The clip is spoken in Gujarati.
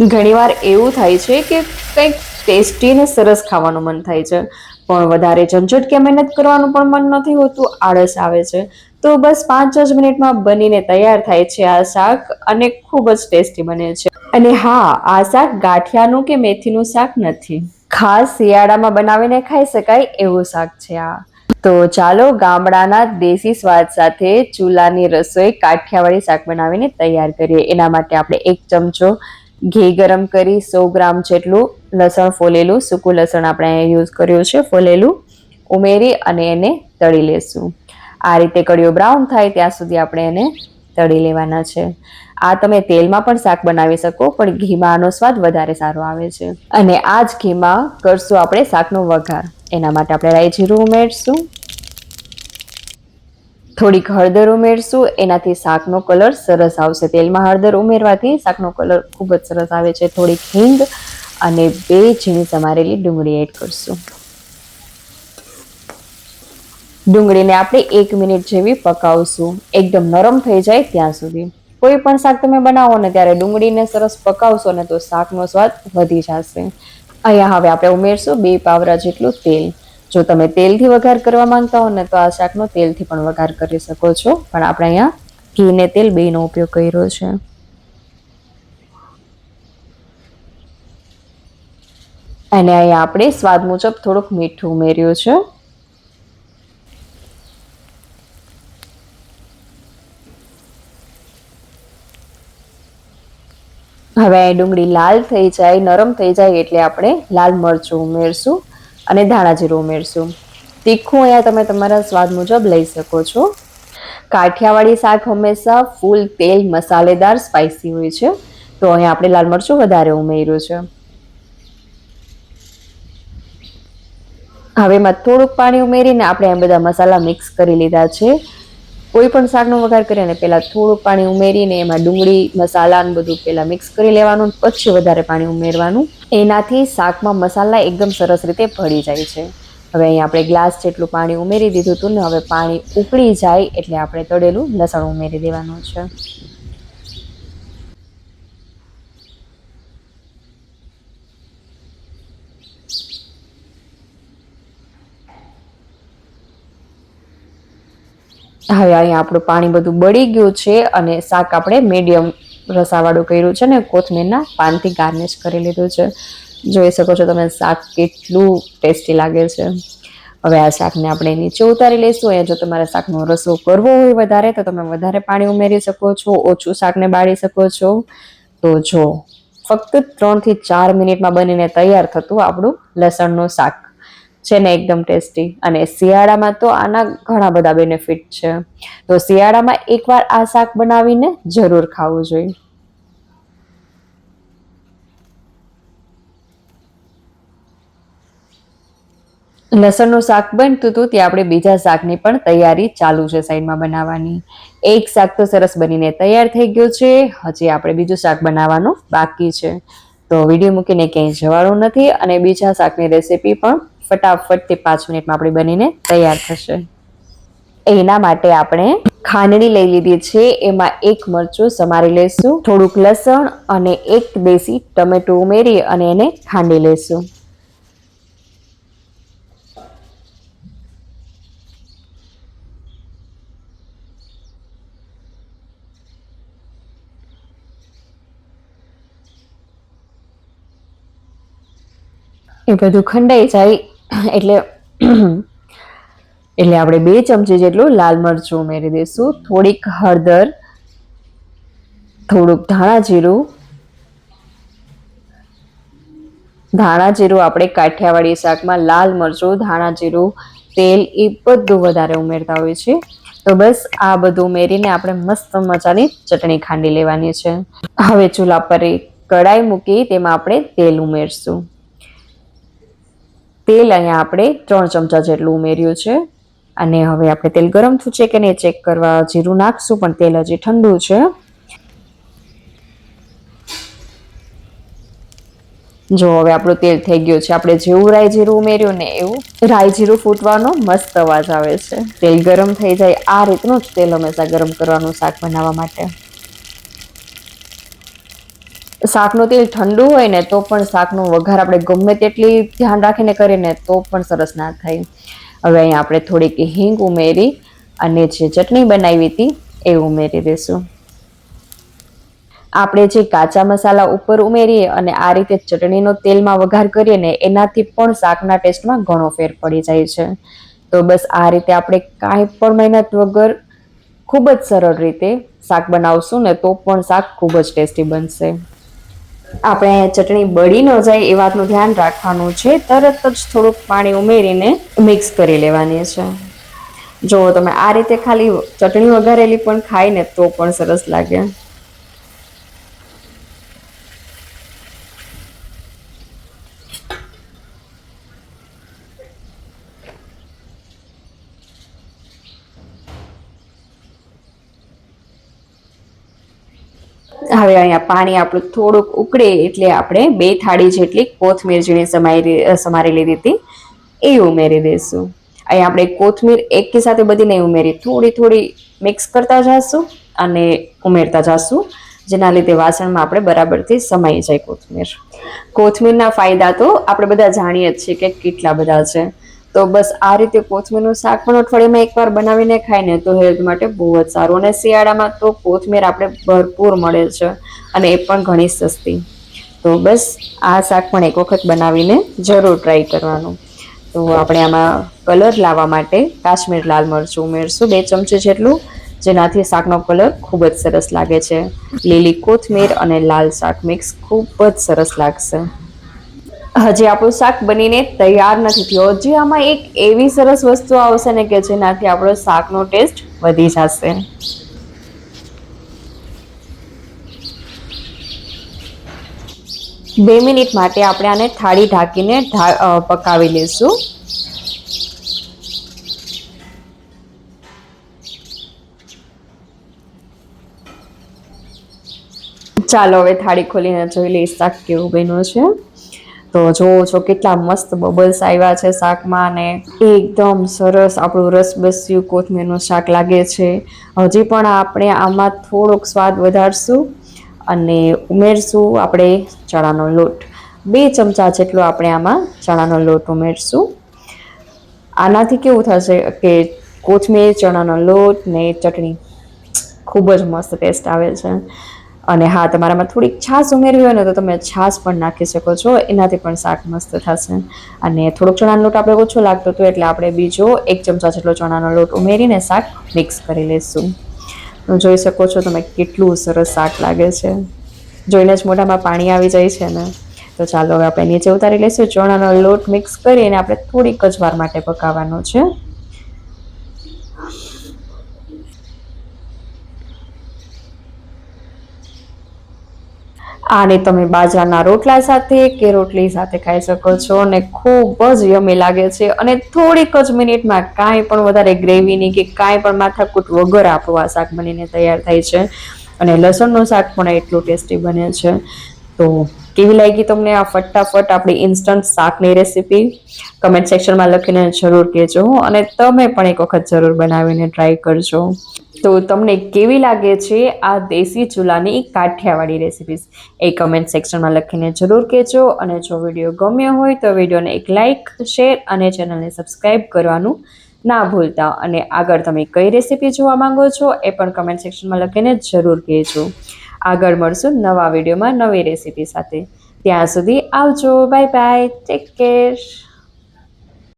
ઘણીવાર એવું થાય છે કે કંઈક ટેસ્ટી ને સરસ ખાવાનું મન થાય છે. પણ વધારે ઝંઝટ કે મહેનત કરવાનું પણ મન નથી હોતું, આળસ આવે છે. તો બસ પાંચ જ મિનિટમાં બનીને તૈયાર થાય છે આ શાક અને ખૂબ જ ટેસ્ટી બને છે. અને હા, આ શાક ગાંઠિયાનું કે મેથીનું શાક નથી. ખાસ શિયાળામાં બનાવીને ખાઈ શકાય એવું શાક છે આ. તો ચાલો ગામડાના દેશી સ્વાદ સાથે ચૂલાની રસોઈ કાઠિયાવાડી શાક બનાવીને તૈયાર કરીએ. એના માટે આપણે એક ચમચો ઘી ગરમ કરી સો ગ્રામ જેટલું લસણ ફોલેલું, સૂકું લસણ આપણે યુઝ કર્યું છે, ફોલેલું. ઉમેરી અને એને તળી લેશું. આ રીતે કડીઓ બ્રાઉન થાય ત્યાં સુધી આપણે એને તળી લેવાના છે. આ તમે તેલમાં પણ શાક બનાવી શકો, પણ ઘીમાં આનો સ્વાદ વધારે સારો આવે છે. અને આ જ ઘીમાં કરશું આપણે શાકનો વઘાર. એના માટે આપણે રાઈ જીરું ઉમેરશું. થોડીક હળદર ઉમેરશું. એનાથી શાકનો કલર સરસ આવશે. તેલમાં હળદર ઉમેરવાથી શાકનો કલર ખૂબ જ સરસ આવે છે. થોડીક હિંગ અને બે ઝીણી સમારેલી ડુંગળી એડ કરશું. ડુંગળીને આપણે એક મિનિટ જેવી પકાવશું. એકદમ નરમ થઈ જાય ત્યાં સુધી. કોઈ પણ શાક તમે બનાવો ને ત્યારે ડુંગળીને સરસ પકાવશો ને તો શાકનો સ્વાદ વધી જશે. અહીંયા હવે આપણે ઉમેરશું બે પાવરા જેટલું તેલ. જો તમે તેલથી વઘાર કરવા માંગતા હો ને તો આ શાકનો તેલથી પણ વઘાર કરી શકો છો. પણ આપણે અહીંયા ઘી ને તેલ બેનો ઉપયોગ કર્યો છે. અને અહીંયા આપણે સ્વાદ મુજબ થોડુંક મીઠું ઉમેર્યું છે. હવે ડુંગળી લાલ થઈ જાય, નરમ થઈ જાય એટલે આપણે લાલ મરચું ઉમેરશું. અને ધાણા જીરું ઉમેરશું. તીખું અહીંયા તમે તમારા સ્વાદ મુજબ લઈ શકો છો. કાઠિયાવાડી શાક હંમેશા ફૂલ તેલ, મસાલેદાર સ્પાઇસી હોય છે. તો અહીંયા આપણે લાલ મરચું વધારે ઉમેર્યું છે. હવે એમાં થોડુંક પાણી ઉમેરીને આપણે આ બધા મસાલા મિક્સ કરી લીધા છે. કોઈ પણ શાકનો વઘાર કરીએ ને પહેલાં થોડું પાણી ઉમેરીને એમાં ડુંગળી, મસાલા ને બધું પહેલાં મિક્સ કરી લેવાનું, પછી વધારે પાણી ઉમેરવાનું. એનાથી શાકમાં મસાલા એકદમ સરસ રીતે ભળી જાય છે. હવે અહીં આપણે ગ્લાસ જેટલું પાણી ઉમેરી દીધું હતું ને હવે પાણી ઉકળી જાય એટલે આપણે તળેલું લસણ ઉમેરી દેવાનું છે. હવે અહીંયા આપણું પાણી બધું બળી ગયું છે અને શાક આપણે મીડિયમ રસાવાળું કર્યું છે ને કોથમીરના પાનથી ગાર્નિશ કરી લીધું છે. જોઈ શકો છો તમે શાક કેટલું ટેસ્ટી લાગે છે. હવે આ શાકને આપણે નીચે ઉતારી લઈશું. અહીંયા જો તમારે શાકનો રસો કરવો હોય વધારે, તો તમે વધારે પાણી ઉમેરી શકો છો, ઓછું શાકને બાળી શકો છો. તો જો, ફક્ત ત્રણથી ચાર મિનિટમાં બનીને તૈયાર થતું આપણું લસણનું શાક. છે ને એકદમ ટેસ્ટી. અને શિયાળામાં તો આના ઘણા બધા બેનિફિટ છે. તો શિયાળામાં એકવાર આ શાક બનાવીને જરૂર ખાવું જોઈએ. લસણનું શાક બનતું હતું, ત્યાં આપણે બીજા શાકની પણ તૈયારી ચાલુ છે સાઈડમાં બનાવવાની. એક શાક તો સરસ બનીને તૈયાર થઈ ગયું છે. હજી આપણે બીજું શાક બનાવવાનું બાકી છે. તો વીડિયો મૂકીને ક્યાંય જવાનું નથી અને બીજા શાકની રેસીપી પણ ફટાફટથી પાંચ મિનિટમાં આપણી બનીને તૈયાર થશે. એના માટે આપણે ખાંડણી લઈ લીધી છે. એમાં એક મરચું સમારી લઈશું થોડુંક લસણ અને એક દેશી ટમેટું ઉમેરી અને એને ખાંડી લઈશું એ બધું ખંડાઈ જાય. એટલે એટલે આપણે બે ચમચી જેટલું લાલ મરચું ઉમેરી દઈશું. થોડીક હળદર, થોડુંક ધાણા જીરું. ધાણા જીરું આપણે કાઠિયાવાડી શાકમાં લાલ મરચું, ધાણા જીરું, તેલ એ બધું વધારે ઉમેરતા હોય છે તો બસ આ બધું ઉમેરીને આપણે મસ્ત મજાની ચટણી ખાંડી લેવાની છે. હવે ચૂલા પર કડાઈ મૂકી, તેમાં આપણે તેલ ઉમેરશું. તેલ અહીંયા આપણે ત્રણ ચમચા જેટલું ઉમેર્યું છે. અને હવે આપણે તેલ ગરમ થયું છે કે નહીં ચેક કરવા જીરું નાખશું, પણ તેલ હજી ઠંડુ છે. જો હવે આપણું તેલ થઈ ગયું છે, આપણે જેવું રાઈ જીરું ઉમેર્યું ને એવું રાઈ જીરું ફૂટવાનો મસ્ત અવાજ આવે છે. તેલ ગરમ થઈ જાય, આ રીતનું જ તેલ હંમેશા ગરમ કરવાનું શાક બનાવવા માટે. શાકનું તેલ ઠંડુ હોય ને તો પણ શાકનો વઘાર આપણે ગમે તેટલી ધ્યાન રાખીને કરીને તો પણ સરસ ના થાય. હવે અહીંયા આપણે થોડીક હિંગ ઉમેરી અને જે ચટણી બનાવી હતી એ ઉમેરી દઈશું. આપણે જે કાચા મસાલા ઉપર ઉમેરીએ અને આ રીતે ચટણીનો તેલમાં વઘાર કરીએ ને એનાથી પણ શાકના ટેસ્ટમાં ઘણો ફેર પડી જાય છે. તો બસ આ રીતે આપણે કાંઈ પણ મહેનત વગર ખૂબ જ સરળ રીતે શાક બનાવશું ને તો પણ શાક ખૂબ જ ટેસ્ટી બનશે. આપણે ચટણી બળી ન જાય એ વાતનું ધ્યાન રાખવાનું છે. તરત જ થોડુંક પાણી ઉમેરીને મિક્સ કરી લેવાની છે. જો તમે આ રીતે ખાલી ચટણી વઘારેલી પણ ખાઈને તો પણ સરસ લાગે. હવે અહીંયા પાણી આપણું થોડુંક ઉકળે એટલે આપણે બે થાળી જેટલી કોથમીર ઝીણી સમારી સમારી લીધી હતી. એ ઉમેરી દઈશું અહીંયા આપણે કોથમીર એકી સાથે બધી નહીં ઉમેરી થોડી થોડી મિક્સ કરતા જઈશું અને ઉમેરતા જઈશું જેના લીધે વાસણમાં આપણે બરાબરથી સમાઈ જાય કોથમીર. કોથમીરના ફાયદા તો આપણે બધા જાણીએ જ છીએ કે કેટલા બધા છે. તો બસ આ રીતે કોથમીરનું શાક પણ અઠવાડિયામાં એકવાર બનાવીને ખાય ને તો હેલ્થ માટે બહુ જ સારું. અને શિયાળામાં તો કોથમીર આપણે ભરપૂર મળે છે અને એ પણ ઘણી સસ્તી. તો બસ આ શાક પણ એક વખત બનાવીને જરૂર ટ્રાય કરવાનું. તો આપણે આમાં કલર લાવવા માટે કાશ્મીર લાલ મરચું ઉમેરશું બે ચમચી જેટલું, જેનાથી શાકનો કલર ખૂબ જ સરસ લાગે છે. લીલી કોથમીર અને લાલ શાક મિક્સ ખૂબ જ સરસ લાગશે. હજી આપણું શાક બનીને તૈયાર નથી થયો. હજી આમાં એક એવી સરસ વસ્તુ આવશે ને કે જેનાથી આપણો શાકનો ટેસ્ટ વધી જશે. બે મિનિટ માટે આપણે આને થાળી ઢાંકીને પકાવી લઈશું. ચાલો હવે થાળી ખોલીને જોઈ લઈએ શાક કેવું બન્યું છે. તો જોવો છો કેટલા મસ્ત બબલ્સ આવ્યા છે શાકમાં અને એકદમ સરસ આપણું રસબસ્યું કોથમીરનું શાક લાગે છે. હજી પણ આપણે આમાં થોડોક સ્વાદ વધારશું અને ઉમેરશું આપણે ચણાનો લોટ. બે ચમચા જેટલો આપણે આમાં ચણાનો લોટ ઉમેરશું. આનાથી કેવું થશે કે કોથમીર, ચણાનો લોટ ને ચટણી ખૂબ જ મસ્ત ટેસ્ટ આવે છે. અને હા, તમારામાં થોડીક છાશ ઉમેરવી હોય ને તો તમે છાશ પણ નાખી શકો છો. એનાથી પણ શાક મસ્ત થશે. અને થોડોક ચણાનો લોટ આપણે ઓછો લાગતો હતો એટલે આપણે બીજો એક ચમચા જેટલો ચણાનો લોટ ઉમેરીને શાક મિક્સ કરી લઈશું. જોઈ શકો છો તમે કેટલું સરસ શાક લાગે છે. જોઈને જ મોઢામાં પાણી આવી જાય છે ને. તો ચાલો હવે આપણે નીચે ઉતારી લઈશું. ચણાનો લોટ મિક્સ કરીને આપણે થોડીક જ વાર માટે પકાવવાનો છે. આને તમે બાજરાના રોટલા સાથે કે રોટલી સાથે ખાઈ શકો છો અને ખૂબ જ યમી લાગે છે. અને થોડીક જ મિનિટમાં કાંઈ પણ વધારે ગ્રેવીની કે કાંઈ પણ માથાકૂટ વગર આપણું આ શાક બનીને તૈયાર થાય છે. અને લસણનું શાક પણ એટલું ટેસ્ટી બને છે. તો કેવી લાગી તમને આ ફટાફટ આપણી ઇન્સ્ટન્ટ શાકની રેસીપી કમેન્ટ સેક્શનમાં લખીને જરૂર કહેજો. અને તમે પણ એક વખત જરૂર બનાવીને ટ્રાય કરજો. તો તમને કેવી લાગે છે આ દેશી ચૂલાની કાઠિયાવાડી રેસિપીસ એ કમેન્ટ સેક્શનમાં લખીને જરૂર કહેજો અને જો વીડિયો ગમ્યો હોય તો વિડીયોને એક લાઇક શેર અને ચેનલને સબસ્ક્રાઈબ કરવાનું ના ભૂલતા. અને આગળ તમે કઈ રેસીપી જોવા માંગો છો એ પણ કમેન્ટ સેક્શનમાં લખીને જરૂર કહેજો. આગળ મળશું નવા વિડીયોમાં નવી રેસીપી સાથે. ત્યાં સુધી આવજો. Bye bye take care